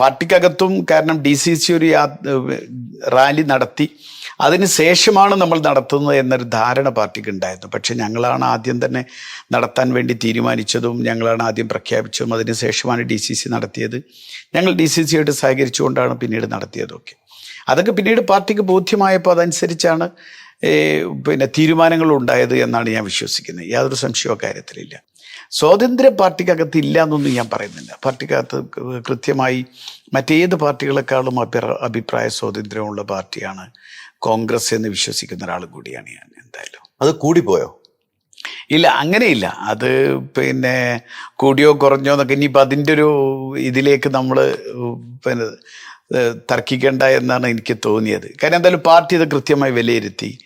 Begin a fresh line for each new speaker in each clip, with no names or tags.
പാർട്ടിക്കകത്തും കാരണം D C C ഒരു rally നടത്തി. അതിന് ശേഷമാണ് നമ്മൾ നടത്തുന്നത് എന്നൊരു ധാരണ പാർട്ടിക്ക് ഉണ്ടായിരുന്നു. പക്ഷെ ഞങ്ങളാണ് ആദ്യം തന്നെ നടത്താൻ വേണ്ടി തീരുമാനിച്ചതും ഞങ്ങളാണ് ആദ്യം പ്രഖ്യാപിച്ചതും അതിന് ശേഷമാണ് ഡി സി സി നടത്തിയത്. ഞങ്ങൾ ഡി സി സിയായിട്ട് സഹകരിച്ചുകൊണ്ടാണ് പിന്നീട് നടത്തിയതൊക്കെ. അതൊക്കെ പിന്നീട് പാർട്ടിക്ക് ബോധ്യമായപ്പോൾ അതനുസരിച്ചാണ് പിന്നെ തീരുമാനങ്ങൾ ഉണ്ടായത് എന്നാണ് ഞാൻ വിശ്വസിക്കുന്നത്. യാതൊരു സംശയവും കാര്യത്തിലില്ല. സ്വാതന്ത്ര്യ പാർട്ടിക്കകത്ത് ഇല്ല എന്നൊന്നും ഞാൻ പറയുന്നില്ല. പാർട്ടിക്കകത്ത് കൃത്യമായി മറ്റേത് പാർട്ടികളെക്കാളും അഭിപ്രായ അഭിപ്രായ സ്വാതന്ത്ര്യമുള്ള പാർട്ടിയാണ് കോൺഗ്രസ് എന്ന് വിശ്വസിക്കുന്ന ഒരാൾ കൂടിയാണ് ഞാൻ എന്തായാലും.
അത് കൂടിപ്പോയോ?
ഇല്ല അങ്ങനെയില്ല. അത് പിന്നെ കൂടിയോ കുറഞ്ഞോ എന്നൊക്കെ ഇനിയിപ്പോൾ അതിന്റെ ഒരു ഇതിലേക്ക് നമ്മൾ പിന്നെ തർക്കിക്കേണ്ട എന്നാണ് എനിക്ക് തോന്നിയത്. കാര്യം എന്തായാലും പാർട്ടി അത് കൃത്യമായി വിലയിരുത്തി.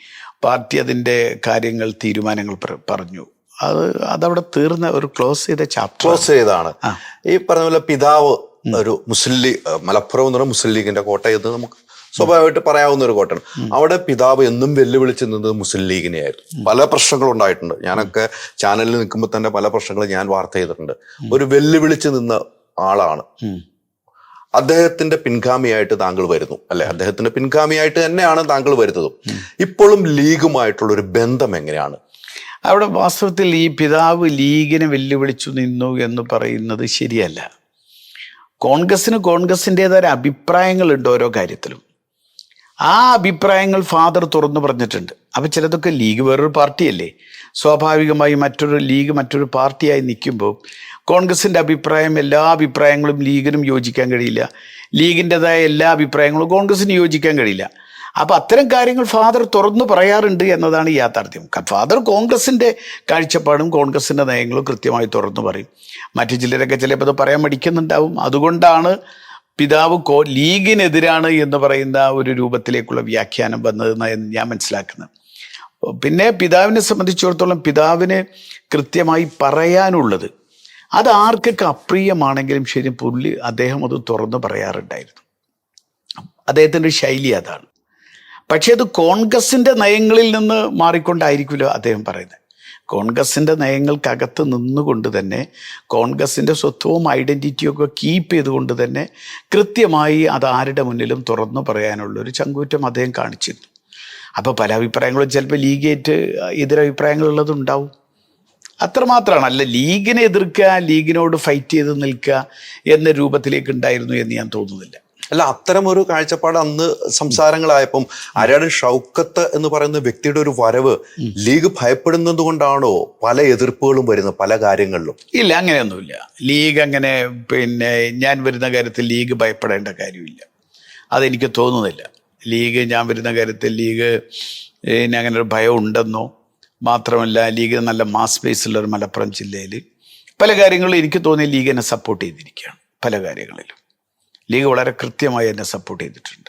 പാർട്ടി അതിന്റെ കാര്യങ്ങൾ തീരുമാനങ്ങൾ പറഞ്ഞു. അത് അതവിടെ തീർന്ന ഒരു ക്ലോസ് ചെയ്ത ചാപ്റ്റർ.
ക്ലോസ് ചെയ്താണ് ഈ പറഞ്ഞ പോലെ പിതാവ് ഒരു മുസ്ലിം ലീഗ് മലപ്പുറം എന്ന് പറഞ്ഞ മുസ്ലിം ലീഗിന്റെ കോട്ടയെന്ന് നമുക്ക് സ്വാഭാവികമായിട്ട് പറയാവുന്ന ഒരു കോട്ടയാണ്. അവിടെ പിതാവ് എന്നും വെല്ലുവിളിച്ച് നിന്നത് മുസ്ലിം ലീഗിനെയായിരുന്നു. പല പ്രശ്നങ്ങളും ഉണ്ടായിട്ടുണ്ട്. ഞാനൊക്കെ ചാനലിൽ നിൽക്കുമ്പോൾ തന്നെ പല പ്രശ്നങ്ങളും ഞാൻ വാർത്ത ചെയ്തിട്ടുണ്ട്. ഒരു വെല്ലുവിളിച്ച് നിന്ന ആളാണ്. അദ്ദേഹത്തിന്റെ പിൻഗാമിയായിട്ട് താങ്കൾ വരുന്നു അല്ലെ? അദ്ദേഹത്തിന്റെ പിൻഗാമിയായിട്ട് തന്നെയാണ് താങ്കൾ വരുന്നതും. ഇപ്പോഴും ലീഗുമായിട്ടുള്ള ഒരു ബന്ധം എങ്ങനെയാണ്?
അവിടെ വാസ്തവത്തിൽ ഈ പിതാവ് ലീഗിനെ വെല്ലുവിളിച്ചു നിന്നു എന്ന് പറയുന്നത് ശരിയല്ല. കോൺഗ്രസിന് കോൺഗ്രസിന്റെതായ അഭിപ്രായങ്ങളുണ്ട് ഓരോ കാര്യത്തിലും. ആ അഭിപ്രായങ്ങൾ ഫാദർ തുറന്നു പറഞ്ഞിട്ടുണ്ട്. അപ്പം ചിലതൊക്കെ ലീഗ് വേറൊരു പാർട്ടിയല്ലേ? സ്വാഭാവികമായി മറ്റൊരു ലീഗ് മറ്റൊരു പാർട്ടിയായി നിൽക്കുമ്പോൾ കോൺഗ്രസിന്റെ അഭിപ്രായം എല്ലാ അഭിപ്രായങ്ങളും ലീഗിനും യോജിക്കാൻ കഴിയില്ല. ലീഗിന്റെതായ എല്ലാ അഭിപ്രായങ്ങളും കോൺഗ്രസിന് യോജിക്കാൻ കഴിയില്ല. അപ്പോൾ അത്തരം കാര്യങ്ങൾ ഫാദർ തുറന്നു പറയാറുണ്ട് എന്നതാണ് യാഥാർത്ഥ്യം. ഫാദർ കോൺഗ്രസിന്റെ കാഴ്ചപ്പാടും കോൺഗ്രസിന്റെ നയങ്ങളും കൃത്യമായി തുറന്നു പറയും. മറ്റു ചിലരൊക്കെ ചിലപ്പോൾ അത് പറയാൻ മടിക്കുന്നുണ്ടാവും. അതുകൊണ്ടാണ് പിതാവ് കോ ലീഗിനെതിരാണ് എന്ന് പറയുന്ന ഒരു രൂപത്തിലേക്കുള്ള വ്യാഖ്യാനം വന്നതെന്ന് ഞാൻ മനസ്സിലാക്കുന്നത്. പിന്നെ പിതാവിനെ സംബന്ധിച്ചിടത്തോളം പിതാവിന് കൃത്യമായി പറയാനുള്ളത് അത് ആർക്കൊക്കെ അപ്രിയമാണെങ്കിലും ശരി പുള്ളി അദ്ദേഹം അത് തുറന്ന് പറയാറുണ്ടായിരുന്നു. അദ്ദേഹത്തിന്റെ ശൈലി അതാണ്. പക്ഷേ അത് കോൺഗ്രസിന്റെ നയങ്ങളിൽ നിന്ന് മാറിക്കൊണ്ടായിരിക്കുമല്ലോ അദ്ദേഹം പറയുന്നത്. കോൺഗ്രസിന്റെ നയങ്ങൾക്കകത്ത് നിന്നുകൊണ്ട് തന്നെ കോൺഗ്രസിന്റെ സ്വത്വവും ഐഡന്റിറ്റിയും ഒക്കെ കീപ്പ് ചെയ്തുകൊണ്ട് തന്നെ കൃത്യമായി അത് ആരുടെ മുന്നിലും തുറന്നു പറയാനുള്ളൊരു ചങ്കൂറ്റം അദ്ദേഹം കാണിച്ചിരുന്നു. അപ്പോൾ പല അഭിപ്രായങ്ങളും ചിലപ്പോൾ ലീഗേറ്റ് എതിരഭിപ്രായങ്ങളുള്ളതുണ്ടാവും അത്രമാത്രമാണ്. അല്ല ലീഗിനെ എതിർക്കുക ലീഗിനോട് ഫൈറ്റ് ചെയ്ത് നിൽക്കുക എന്ന രൂപത്തിലേക്ക് ഉണ്ടായിരുന്നു എന്ന് ഞാൻ തോന്നുന്നില്ല.
അല്ല അത്തരം ഒരു കാഴ്ചപ്പാട് അന്ന് സംസാരങ്ങളായപ്പം ആര്യാട് ഷൗക്കത്ത് എന്ന് പറയുന്ന വ്യക്തിയുടെ ഒരു വരവ് ലീഗ് ഭയപ്പെടുന്നത് കൊണ്ടാണോ പല എതിർപ്പുകളും വരുന്നത് പല കാര്യങ്ങളിലും?
ഇല്ല അങ്ങനെയൊന്നുമില്ല. ലീഗ് അങ്ങനെ പിന്നെ ഞാൻ വരുന്ന കാര്യത്തിൽ ലീഗ് ഭയപ്പെടേണ്ട കാര്യമില്ല. അതെനിക്ക് തോന്നുന്നില്ല. ലീഗ് ഞാൻ വരുന്ന കാര്യത്തിൽ ലീഗ് അങ്ങനെ ഒരു ഭയം ഉണ്ടെന്നോ മാത്രമല്ല ലീഗ് നല്ല മാസ് ബേസിലുള്ള ഒരു മലപ്പുറം ജില്ലയിൽ പല കാര്യങ്ങളും എനിക്ക് തോന്നിയ ലീഗിനെ എന്നെ സപ്പോർട്ട് ചെയ്തിരിക്കുകയാണ് പല കാര്യങ്ങളിലും. ലീഗ് വളരെ കൃത്യമായി എന്നെ സപ്പോർട്ട് ചെയ്തിട്ടുണ്ട്.